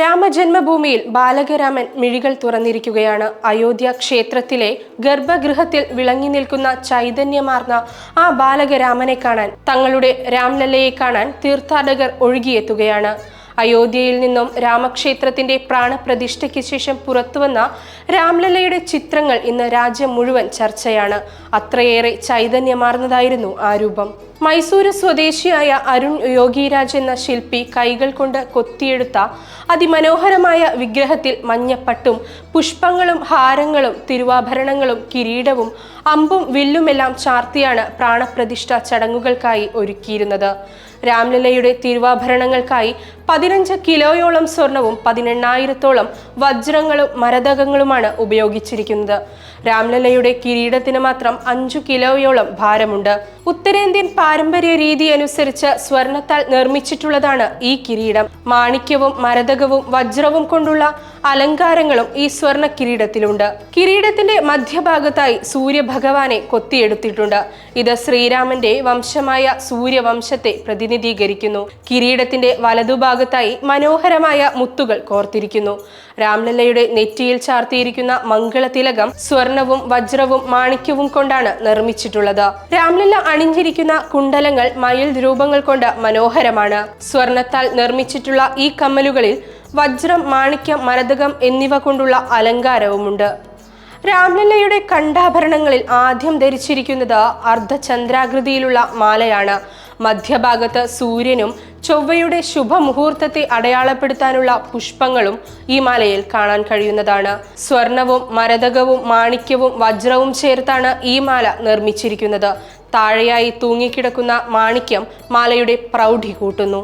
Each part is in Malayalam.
രാമജന്മഭൂമിയിൽ ബാലകരാമൻ മിഴികൾ തുറന്നിരിക്കുകയാണ്. അയോധ്യ ക്ഷേത്രത്തിലെ ഗർഭഗൃഹത്തിൽ വിളങ്ങി നിൽക്കുന്ന ചൈതന്യമാർന്ന ആ ബാലകരാമനെ കാണാൻ തങ്ങളുടെ രാംലല്ലയെ കാണാൻ തീർത്ഥാടകർ ഒഴുകിയെത്തുകയാണ്. അയോധ്യയിൽ നിന്നും രാമക്ഷേത്രത്തിന്റെ പ്രാണപ്രതിഷ്ഠയ്ക്ക് ശേഷം പുറത്തുവന്ന രാംലല്ലയുടെ ചിത്രങ്ങൾ ഇന്ന് രാജ്യം മുഴുവൻ ചർച്ചയാണ്. അത്രയേറെ ചൈതന്യമാർന്നതായിരുന്നു ആ രൂപം. മൈസൂര് സ്വദേശിയായ അരുൺ യോഗിരാജ് എന്ന ശില്പി കൈകൾ കൊണ്ട് കൊത്തിയെടുത്ത അതിമനോഹരമായ വിഗ്രഹത്തിൽ മഞ്ഞപ്പട്ടും പുഷ്പങ്ങളും ഹാരങ്ങളും തിരുവാഭരണങ്ങളും കിരീടവും അമ്പും വില്ലുമെല്ലാം ചാർത്തിയാണ് പ്രാണപ്രതിഷ്ഠ ചടങ്ങുകൾക്കായി ഒരുക്കിയിരുന്നത്. രാംലലയുടെ തിരുവാഭരണങ്ങൾക്കായി പതിനഞ്ച് കിലോയോളം സ്വർണവും പതിനെണ്ണായിരത്തോളം വജ്രങ്ങളും മരതകങ്ങളുമാണ് ഉപയോഗിച്ചിരിക്കുന്നത്. രാംലലയുടെ കിരീടത്തിന് മാത്രം അഞ്ചു കിലോയോളം ഭാരമുണ്ട്. ഉത്തരേന്ത്യൻ പാരമ്പര്യ രീതി അനുസരിച്ച് സ്വർണത്താൽ നിർമ്മിച്ചിട്ടുള്ളതാണ് ഈ കിരീടം. മാണിക്യവും മരതകവും വജ്രവും കൊണ്ടുള്ള അലങ്കാരങ്ങളും ഈ സ്വർണ കിരീടത്തിലുണ്ട്. കിരീടത്തിന്റെ മധ്യഭാഗത്തായി സൂര്യഭഗവാനെ കൊത്തിയെടുത്തിട്ടുണ്ട്. ഇത് ശ്രീരാമന്റെ വംശമായ സൂര്യവംശത്തെ പ്രതിനിധീകരിക്കുന്നു. കിരീടത്തിന്റെ വലതുഭാഗത്തായി മനോഹരമായ മുത്തുകൾ കോർത്തിരിക്കുന്നു. രാംലല്ലയുടെ നെറ്റിയിൽ ചാർത്തിയിരിക്കുന്ന മംഗളതിലകം സ്വർണവും വജ്രവും മാണിക്യവും കൊണ്ടാണ് നിർമ്മിച്ചിട്ടുള്ളത്. രാംലല്ല അണിഞ്ഞിരിക്കുന്ന കുണ്ടലങ്ങൾ മയിൽ രൂപങ്ങൾ കൊണ്ട് മനോഹരമാണ്. സ്വർണത്താൽ നിർമ്മിച്ചിട്ടുള്ള ഈ കമ്മലുകളിൽ വജ്രം മാണിക്യം മരതകം എന്നിവ കൊണ്ടുള്ള അലങ്കാരവുമുണ്ട്. രാംലല്ലയുടെ കണ്ഠാഭരണങ്ങളിൽ ആദ്യം ധരിച്ചിരിക്കുന്നത് അർദ്ധചന്ദ്രാകൃതിയിലുള്ള മാലയാണ്. മധ്യഭാഗത്ത് സൂര്യനും ചൊവ്വയുടെ ശുഭമുഹൂർത്തത്തെ അടയാളപ്പെടുത്താനുള്ള പുഷ്പങ്ങളും ഈ മാലയിൽ കാണാൻ കഴിയുന്നതാണ്. സ്വർണവും മരതകവും മാണിക്യവും വജ്രവും ചേർത്താണ് ഈ മാല നിർമ്മിച്ചിരിക്കുന്നത്. താഴെയായി തൂങ്ങിക്കിടക്കുന്ന മാണിക്യം മാലയുടെ പ്രൗഢി കൂട്ടുന്നു.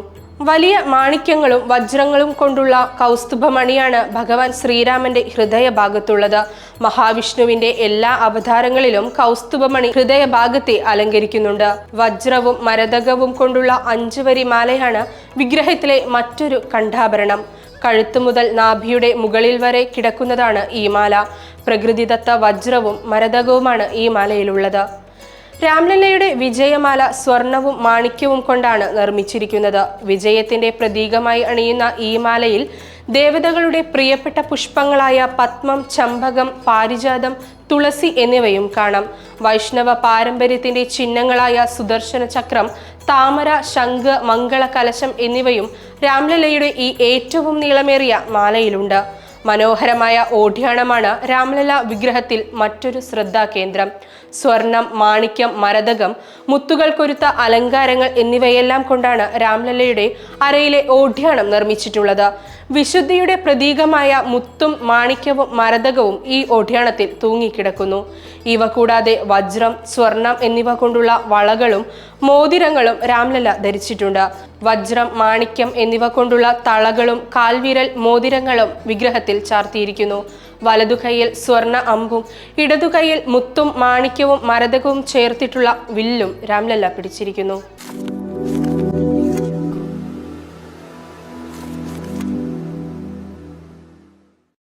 വലിയ മാണിക്യങ്ങളും വജ്രങ്ങളും കൊണ്ടുള്ള കൗസ്തുഭമണിയാണ് ഭഗവാൻ ശ്രീരാമന്റെ ഹൃദയഭാഗത്തുള്ളത്. മഹാവിഷ്ണുവിന്റെ എല്ലാ അവതാരങ്ങളിലും കൗസ്തുഭമണി ഹൃദയഭാഗത്തെ അലങ്കരിക്കുന്നുണ്ട്. വജ്രവും മരതകവും കൊണ്ടുള്ള അഞ്ചുവരി മാലയാണ് വിഗ്രഹത്തിലെ മറ്റൊരു കണ്ഠാഭരണം. കഴുത്തു മുതൽ നാഭിയുടെ മുകളിൽ വരെ കിടക്കുന്നതാണ് ഈ മാല. പ്രകൃതിദത്ത വജ്രവും മരതകവുമാണ് ഈ മാലയിലുള്ളത്. രാംലല്ലയുടെ വിജയമാല സ്വർണവും മാണിക്യവും കൊണ്ടാണ് നിർമ്മിച്ചിരിക്കുന്നത്. വിജയത്തിന്റെ പ്രതീകമായി അണിയുന്ന ഈ മാലയിൽ ദേവതകളുടെ പ്രിയപ്പെട്ട പുഷ്പങ്ങളായ പത്മം ചമ്പകം പാരിജാതം തുളസി എന്നിവയും കാണാം. വൈഷ്ണവ പാരമ്പര്യത്തിന്റെ ചിഹ്നങ്ങളായ സുദർശന ചക്രം താമര ശംഖ് മംഗള കലശം എന്നിവയും രാംലല്ലയുടെ ഈ ഏറ്റവും നീളമേറിയ മാലയിലുണ്ട്. മനോഹരമായ ഓഢ്യാണമാണ് രാംലല വിഗ്രഹത്തിൽ മറ്റൊരു ശ്രദ്ധാകേന്ദ്രം സ്വർണം മാണിക്യം മരതകം മുത്തുകൾ കൊരുത്ത അലങ്കാരങ്ങൾ എന്നിവയെല്ലാം കൊണ്ടാണ് രാംലലയുടെ അരയിലെ ഓഢ്യാണം നിർമ്മിച്ചിട്ടുള്ളത്. വിശുദ്ധിയുടെ പ്രതീകമായ മുത്തും മാണിക്യവും മരതകവും ഈ ഓഢ്യാണത്തിൽ തൂങ്ങിക്കിടക്കുന്നു. ഇവ കൂടാതെ വജ്രം സ്വർണം എന്നിവ കൊണ്ടുള്ള വളകളും മോതിരങ്ങളും രാംലല ധരിച്ചിട്ടുണ്ട്. വജ്രം മാണിക്യം എന്നിവ കൊണ്ടുള്ള തളകളും കാൽവിരൽ മോതിരങ്ങളും വിഗ്രഹത്തിൽ ചാർത്തിയിരിക്കുന്നു. വലതുകൈയിൽ സ്വർണ അമ്പും ഇടതുകൈയിൽ മുത്തും മാണിക്യവും മരതകവും ചേർത്തിട്ടുള്ള വില്ലും രാംലല്ല പിടിച്ചിരിക്കുന്നു.